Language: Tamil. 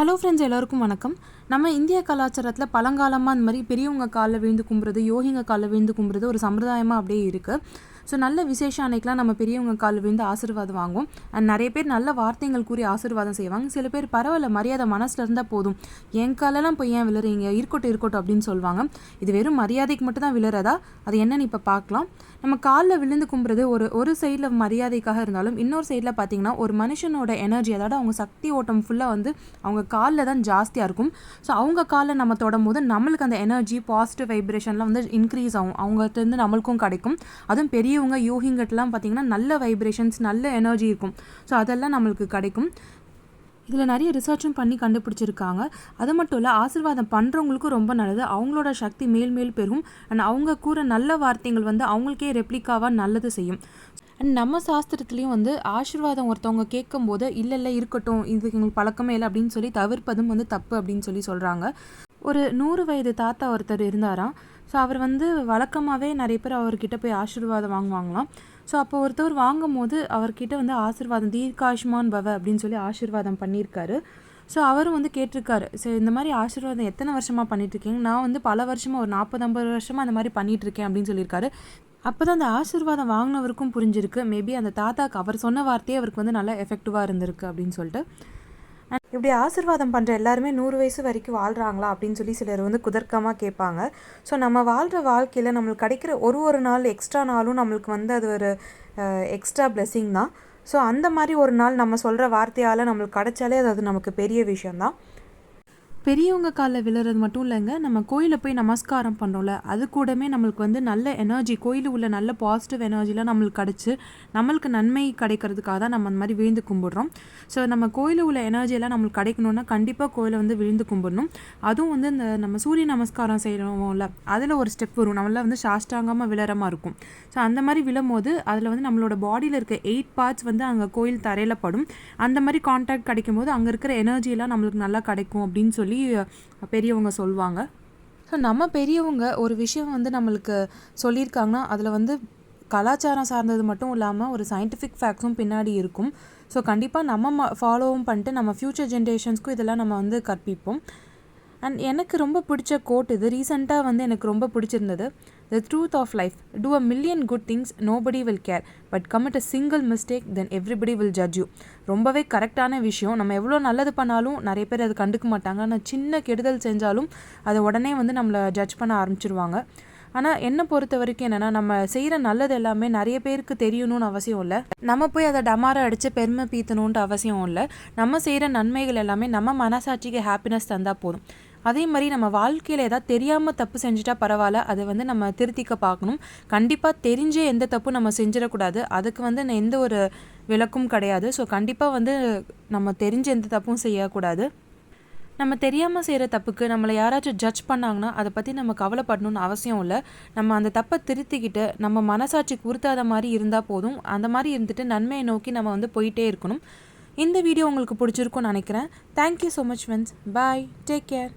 ஹலோ ஃப்ரெண்ட்ஸ் எல்லாருக்கும் வணக்கம். நம்ம இந்திய கலாச்சாரத்தில் பழங்காலமாக அந்த மாதிரி பெரியவங்க காலில் விழுந்து கும்புறது யோகிங்க காலில் விழுந்து கும்புறது ஒரு சம்பிரதாயமாக அப்படியே இருக்குது ஸோ நல்ல விசேஷம் அன்னைக்கெலாம் நம்ம பெரியவங்க காலில் விழுந்து ஆசீர்வாதம் வாங்குவோம். அண்ட் நிறைய பேர் நல்ல வார்த்தைகள் கூறி ஆசீர்வாதம் செய்வாங்க. சில பேர் பரவாயில்ல மரியாதை மனசில் இருந்தால் போதும். என் காலெல்லாம் போய் ஏன் விழுறீங்க? இருக்கட்டும் இருக்கட்டும் அப்படின்னு சொல்லுவாங்க இது வெறும் மரியாதைக்கு மட்டும் தான் விழுறதா? அது என்னன்னு இப்போ பார்க்கலாம். நம்ம காலில் விழுந்து கும்புறது ஒரு ஒரு சைடில் மரியாதைக்காக இருந்தாலும் இன்னொரு சைடில் பார்த்தீங்கன்னா ஒரு மனுஷனோட எனர்ஜி அதாவது அவங்க சக்தி ஓட்டம் ஃபுல்லாக வந்து அவங்க காலில் தான் ஜாஸ்தியாக இருக்கும். ஸோ அவங்க காலில் நம்ம தொடும் போது நம்மளுக்கு அந்த எனர்ஜி பாசிட்டிவ் வைப்ரேஷன்லாம் வந்து இன்க்ரீஸ் ஆகும். அவங்ககிட்டருந்து நம்மளுக்கும் கிடைக்கும். அதுவும் பெரிய பெரியவங்க யோகிங்கட்டெலாம் பார்த்தீங்கன்னா நல்ல வைப்ரேஷன்ஸ் நல்ல எனர்ஜி இருக்கும். ஸோ அதெல்லாம் நம்மளுக்கு கிடைக்கும். இதில் நிறைய ரிசர்ச்சும் பண்ணி கண்டுபிடிச்சிருக்காங்க. அது மட்டும் இல்லை ஆசீர்வாதம் பண்ணுறவங்களுக்கும் ரொம்ப நல்லது. அவங்களோட சக்தி மேல் மேல் பெறும். அண்ட் அவங்க கூற நல்ல வார்த்தைகள் வந்து அவங்களுக்கே ரெப்ளிக்காவாக நல்லது செய்யும். அண்ட் நம்ம சாஸ்திரத்துலேயும் வந்து ஆசீர்வாதம் ஒருத்தவங்க கேட்கும்போது இல்லை இல்லை இருக்கட்டும். இது எங்களுக்கு பழக்கமே இல்லை. அப்படின்னு சொல்லி தவிர்ப்பதும் வந்து தப்பு அப்படின்னு சொல்லி சொல்கிறாங்க ஒரு நூறு வயது தாத்தா ஒருத்தர் இருந்தாராம். ஸோ அவர் வந்து வழக்கமாகவே நிறைய பேர் அவர்கிட்ட போய் ஆசீர்வாதம் வாங்குவாங்களாம். ஸோ அப்போ ஒருத்தவர் வாங்கும் போது அவர்கிட்ட வந்து ஆசீர்வாதம் தீர்காஷ்மான் பவ அப்படின்னு சொல்லி ஆசீர்வாதம் பண்ணியிருக்காரு. ஸோ அவரும் வந்து கேட்டிருக்காரு சரி இந்த மாதிரி ஆசீர்வாதம் எத்தனை வருஷமாக பண்ணிட்டுருக்கீங்க? நான் வந்து பல வருஷமாக ஒரு நாற்பது ஐம்பது வருஷமாக அந்த மாதிரி பண்ணிகிட்ருக்கேன் அப்படின்னு சொல்லியிருக்காரு. அப்போ தான் அந்த ஆசீர்வாதம் வாங்கினவருக்கும் புரிஞ்சிருக்கு. மேபி அந்த தாத்தாக்கு அவர் சொன்ன வார்த்தையே அவருக்கு வந்து நல்லா எஃபெக்டிவாக இருந்திருக்கு அப்படின்னு சொல்லிட்டு. இப்படி ஆசிர்வாதம் பண்ணுற எல்லாருமே நூறு வயசு வரைக்கும் வாழ்கிறாங்களா அப்படின்னு சொல்லி சிலர் வந்து குதர்க்கமாக கேட்பாங்க. ஸோ நம்ம வாழ்கிற வாழ்க்கையில் நம்மளுக்கு கிடைக்கிற ஒரு ஒரு நாள் எக்ஸ்ட்ரா நாளும் நம்மளுக்கு வந்து அது ஒரு எக்ஸ்ட்ரா பிளெஸ்ஸிங் தான். ஸோ அந்த மாதிரி ஒரு நாள் நம்ம சொல்கிற வார்த்தையால் நம்மளுக்கு கிடைச்சாலே அது அது நமக்கு பெரிய விஷயந்தான் பெரியவங்க காலில் விழுறது மட்டும் இல்லைங்க நம்ம கோயிலில் போய் நமஸ்காரம் பண்ணுறோம்ல அது கூடமே நம்மளுக்கு வந்து நல்ல எனர்ஜி கோயில் உள்ள நல்ல பாசிட்டிவ் எனர்ஜிலாம் நம்மளுக்கு கிடச்சி நம்மளுக்கு நன்மை கிடைக்கிறதுக்காக தான் நம்ம அந்த மாதிரி விழுந்து கும்பிடுறோம். ஸோ நம்ம கோயிலில் உள்ள எனர்ஜியெல்லாம் நம்மளுக்கு கிடைக்கணுன்னா கண்டிப்பாக கோயிலை வந்து விழுந்து கும்பிடணும். அதுவும் வந்து இந்த நம்ம சூரிய நமஸ்காரம் செய்கிறோம்ல அதில் ஒரு ஸ்டெப் வரும். நம்மளால் வந்து சாஷ்டாங்கமாக விழறமாக இருக்கும். ஸோ அந்த மாதிரி விழும்போது அதில் வந்து நம்மளோட பாடியில் இருக்க எயிட் பார்ட்ஸ் வந்து அங்கே கோயில் தரையில் படும். அந்த மாதிரி கான்டாக்ட் கிடைக்கும் போது அங்கே இருக்கிற எனர்ஜியெல்லாம் நம்மளுக்கு நல்லா கிடைக்கும் அப்படின்னு சொல்லி சொல்லி பெரியவங்க சொல்லுவாங்க ஸோ நம்ம பெரியவங்க ஒரு விஷயம் வந்து நம்மளுக்கு சொல்லியிருக்காங்கன்னா அதில் வந்து கலாச்சாரம் சார்ந்தது மட்டும் இல்லாமல் ஒரு சயின்டிஃபிக் ஃபேக்ட்ஸும் பின்னாடி இருக்கும். ஸோ கண்டிப்பாக நம்ம ஃபாலோவும் பண்ணிட்டு நம்ம ஃப்யூச்சர் ஜென்ரேஷன்ஸ்க்கும் இதெல்லாம் நம்ம வந்து கற்பிப்போம். அண்ட் எனக்கு ரொம்ப பிடிச்ச கோட் இது. ரீசெண்டாக வந்து எனக்கு ரொம்ப பிடிச்சிருந்தது. The truth of life to a million good things nobody will care but commit a single mistake then everybody will judge you ரொம்பவே கரெக்டான விஷயம். நம்ம எவ்வளோ நல்லது பண்ணாலும் நிறைய பேர் அது கண்டுக்க மாட்டாங்க. ஆனால் சின்ன கெடுதல் செஞ்சாலும் அதை உடனே வந்து நம்மளை ஜட்ஜ் பண்ண ஆரம்பிச்சிருவாங்க. ஆனால் என்னை பொறுத்த வரைக்கும் என்னென்னா நம்ம செய்கிற நல்லது எல்லாமே நிறைய பேருக்கு தெரியணும்னு அவசியம் இல்லை. நம்ம போய் அதை டமாரை அடித்து பெருமை பீத்தணுன்ட்டு அவசியம் இல்லை. நம்ம செய்கிற நன்மைகள் எல்லாமே நம்ம மனசாட்சிக்கு ஹாப்பினஸ் தந்தால் போதும். அதே மாதிரி நம்ம வாழ்க்கையில் ஏதாவது தெரியாமல் தப்பு செஞ்சுட்டா பரவாயில்ல. அதை வந்து நம்ம திருத்திக்க பார்க்கணும். கண்டிப்பாக தெரிஞ்சே எந்த தப்பும் நம்ம செஞ்சிடக்கூடாது. அதுக்கு வந்து எந்த ஒரு விளக்கும் கிடையாது. ஸோ கண்டிப்பாக வந்து நம்ம தெரிஞ்ச எந்த தப்பும் செய்யக்கூடாது. நம்ம தெரியாமல் செய்கிற தப்புக்கு நம்மளை யாராச்சும் ஜட்ஜ் பண்ணாங்கன்னா அதை பற்றி நம்ம கவலைப்படணும்னு அவசியம் இல்லை. நம்ம அந்த தப்பை திருத்திக்கிட்டு நம்ம மனசாட்சிக்கு உறுத்தாத மாதிரி இருந்தால் போதும். அந்த மாதிரி இருந்துட்டு நன்மையை நோக்கி நம்ம வந்து போயிட்டே இருக்கணும். இந்த வீடியோ உங்களுக்கு பிடிச்சிருக்கும்னு நினைக்கிறேன். Thank you so much friends bye take care